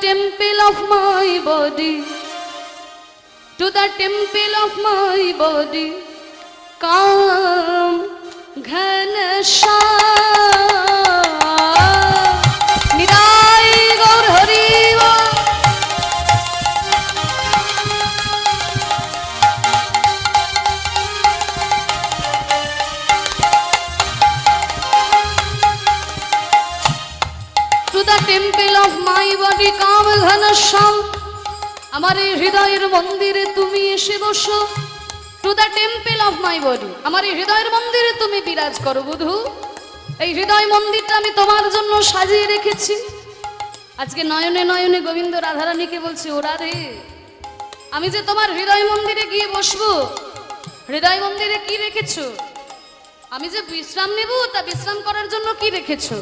temple of my body, to the temple of my body, come Ghanshyam. To of my body come Ghanshyam আমার এই হৃদয়ের মন্দিরে তুমি এসে বসো। To the temple of my body আমার এই হৃদয়ের মন্দিরে তুমি বিরাজ করো, বধু। এই হৃদয় মন্দিরটা আমি তোমার জন্য সাজিয়ে রেখেছি। আজকে নয়নে নয়নে গোবিন্দ রাধারানীকে বলছি, ওরা রে, আমি যে তোমার হৃদয় মন্দিরে গিয়ে বসবো, হৃদয় মন্দিরে কি রেখেছো? আমি যে বিশ্রাম নেব, তা বিশ্রাম করার জন্য কি রেখেছো?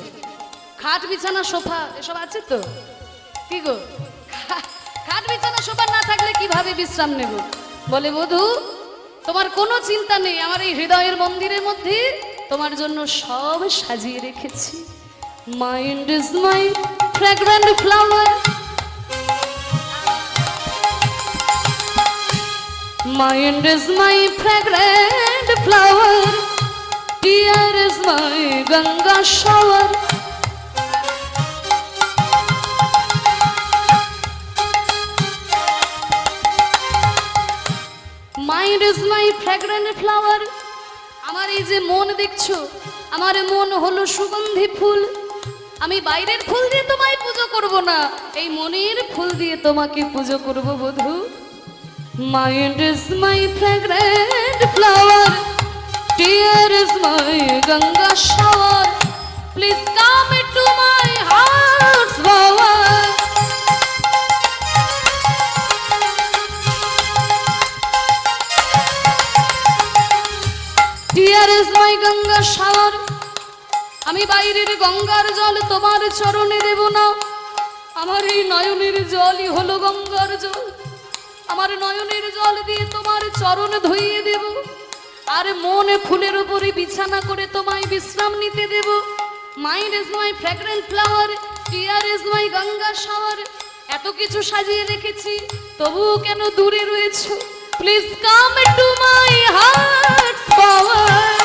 খাট বিছানা সোফা এসব আছে তো? কি গো? খাট বিছানা সোফা না থাকলে কীভাবে বিশ্রাম নেব? বলে বধু তোমার কোনো চিন্তা নেই। আমার এই হৃদয়ের মন্দিরের মধ্যে তোমার জন্য সব সাজিয়ে রেখেছি। Mind is my fragrant flower Mind is my fragrant flower, tear is my Ganga shower. Mind is my fragrant flower আমার এই যে মন দেখছ, আমার মন হলো সুগন্ধি ফুল। আমি বাইরের ফুল দিয়ে তোমায় পুজো করব না, এই মনের ফুল দিয়ে তোমাকে পুজো করব বধূ। Mind is my fragrant flower tear is my Ganga shower please come Ganga shower আমি বাইরের গঙ্গার জল তোমার চরণে দেব না। আমার এই নয়নের জলই হলো গঙ্গার জল। আমার নয়নের জল দিয়ে তোমার চরণ ধুইয়ে দেব। আর মনে ফুলের উপরে বিছানা করে তোমায় বিশ্রাম নিতে দেব। Mind is my fragrant flower tear is my Ganga shower এত কিছু সাজিয়ে রেখেছি, তবুও কেন দূরে রয়েছো? Please come to my heart power.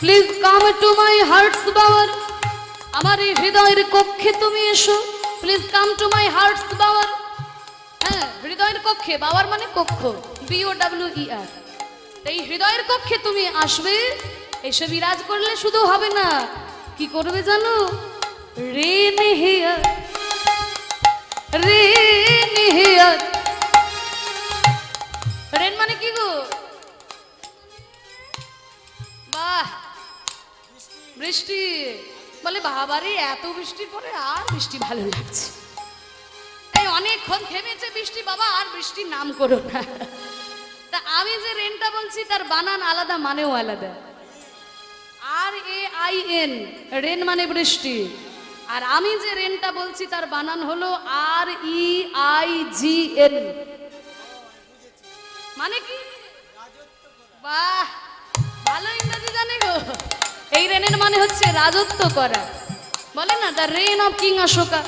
Please come to my heart's power. আমার এই হৃদয়ের কক্ষে তুমি এসো। Please come to my heart's bower হ্যাঁ হৃদয়ের কক্ষে বাওয়ার মানে কক্ষ বিও ডাব্লিউ ই আর এই হৃদয়ের কক্ষে তুমি আসবে, এসে বিরাজ করলে শুধু হবে না, কি করবে জানো? রেন হিয়ার রেন হিয়ার বৃষ্টি। বলে, বাবারে, এত বৃষ্টির পরে আর বৃষ্টি ভালো লাগছে। এই অনেকক্ষণ থেমেছে বৃষ্টি, বাবা, আর বৃষ্টির নাম করো না। তা আমি যে রেনটা বলছি, তার বানান আলাদা, মানেও আলাদা। R A I N rain মানে বৃষ্টি। আর আমি যে রেনটা বলছি, তার বানান হলো আর ই আই জি এন মানে কি? বাহ! ভালো ইংরেজি জানে গো। এই রেনের মানে হচ্ছে রাজত্ব করা। বলে না, the reign of king Ashoka.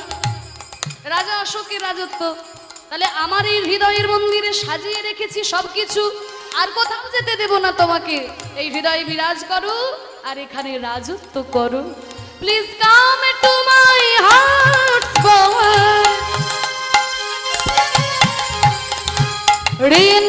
রাজা অশোকের রাজত্ব। তাহলে আমার এই হৃদয়ের মন্দিরে সাজিয়ে রেখেছি সবকিছু, আর কোথাও যেতে দেব না তোমাকে। এই হৃদয়ে বিরাজ করো, আর এখানে রাজত্ব করো। Please come to my heart reign